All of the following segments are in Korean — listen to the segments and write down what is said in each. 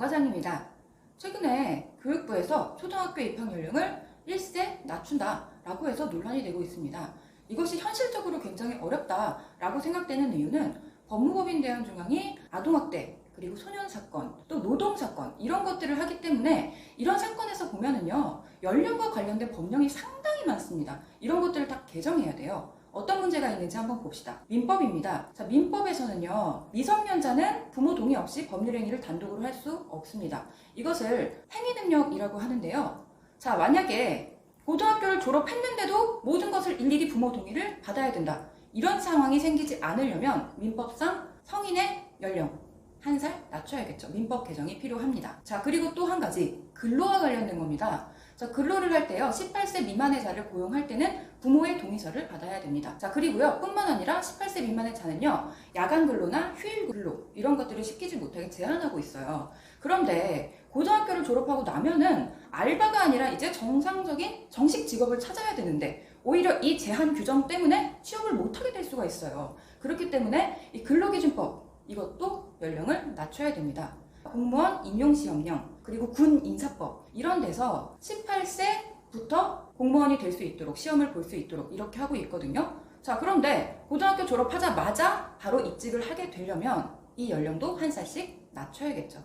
과장입니다. 최근에 교육부에서 초등학교 입학 연령을 1세 낮춘다 라고 해서 논란이 되고 있습니다. 이것이 현실적으로 굉장히 어렵다 라고 생각되는 이유는 법무법인대항중앙이 아동학대 그리고 소년 사건 또 노동 사건 이런 것들을 하기 때문에 이런 사건에서 보면은요 연령과 관련된 법령이 상당히 많습니다. 이런 것들을 다 개정해야 돼요. 어떤 문제가 있는지 한번 봅시다. 민법입니다. 자, 민법에서는요, 미성년자는 부모 동의 없이 법률 행위를 단독으로 할 수 없습니다. 이것을 행위 능력이라고 하는데요. 자, 만약에 고등학교를 졸업했는데도 모든 것을 일일이 부모 동의를 받아야 된다. 이런 상황이 생기지 않으려면 민법상 성인의 연령 한 살 낮춰야겠죠. 민법 개정이 필요합니다. 자, 그리고 또 한 가지 근로와 관련된 겁니다. 자, 근로를 할 때요. 18세 미만의 자를 고용할 때는 부모의 동의서를 받아야 됩니다. 자, 그리고요. 뿐만 아니라 18세 미만의 자는요. 야간 근로나 휴일 근로 이런 것들을 시키지 못하게 제한하고 있어요. 그런데 고등학교를 졸업하고 나면은 알바가 아니라 이제 정상적인 정식 직업을 찾아야 되는데 오히려 이 제한 규정 때문에 취업을 못하게 될 수가 있어요. 그렇기 때문에 이 근로기준법 이것도 연령을 낮춰야 됩니다. 공무원 임용시험령 그리고 군 인사법 이런 데서 18세부터 공무원이 될 수 있도록 시험을 볼 수 있도록 이렇게 하고 있거든요. 자 그런데 고등학교 졸업하자마자 바로 입직을 하게 되려면 이 연령도 한 살씩 낮춰야겠죠.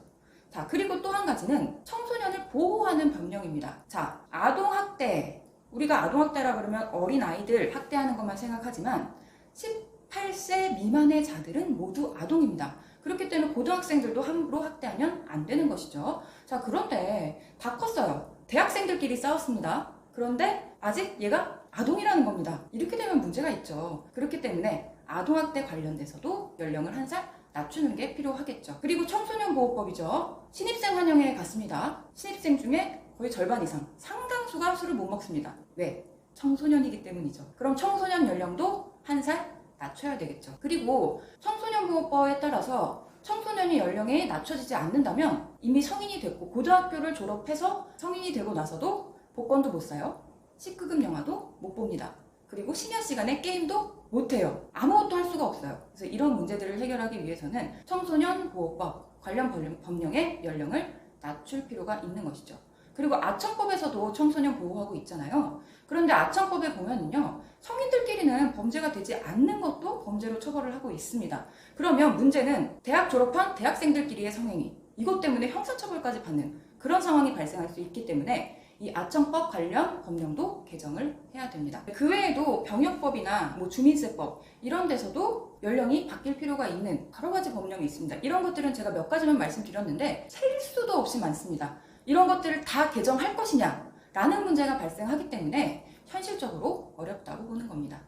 자 그리고 또 한 가지는 청소년을 보호하는 법령입니다. 자 아동학대 우리가 아동학대라 그러면 어린 아이들 학대하는 것만 생각하지만 18세 미만의 자들은 모두 아동입니다. 그렇기 때문에 고등학생들도 함부로 학대하면 안 되는 것이죠. 자, 그런데 다 컸어요. 대학생들끼리 싸웠습니다. 그런데 아직 얘가 아동이라는 겁니다. 이렇게 되면 문제가 있죠. 그렇기 때문에 아동학대 관련돼서도 연령을 한 살 낮추는 게 필요하겠죠. 그리고 청소년 보호법이죠. 신입생 환영회에 갔습니다. 신입생 중에 거의 절반 이상, 상당수가 술을 못 먹습니다. 왜? 청소년이기 때문이죠. 그럼 청소년 연령도 한 살 낮춰야 되겠죠. 그리고 청소년 보호법에 따라서 청소년의 연령이 낮춰지지 않는다면 이미 성인이 됐고 고등학교를 졸업해서 성인이 되고 나서도 복권도 못 사요. 19금 영화도 못 봅니다. 그리고 심야 시간에 게임도 못 해요. 아무것도 할 수가 없어요. 그래서 이런 문제들을 해결하기 위해서는 청소년 보호법 관련 법령- 법령의 연령을 낮출 필요가 있는 것이죠. 그리고 아청법에서도 청소년 보호하고 있잖아요. 그런데 아청법에 보면은요, 성인들끼리는 범죄가 되지 않는 것도 범죄로 처벌을 하고 있습니다. 그러면 문제는 대학 졸업한 대학생들끼리의 성행위, 이것 때문에 형사처벌까지 받는 그런 상황이 발생할 수 있기 때문에 이 아청법 관련 법령도 개정을 해야 됩니다. 그 외에도 병역법이나 뭐 주민세법 이런 데서도 연령이 바뀔 필요가 있는 여러 가지 법령이 있습니다. 이런 것들은 제가 몇 가지만 말씀드렸는데 셀 수도 없이 많습니다. 이런 것들을 다 개정할 것이냐라는 문제가 발생하기 때문에 현실적으로 어렵다고 보는 겁니다.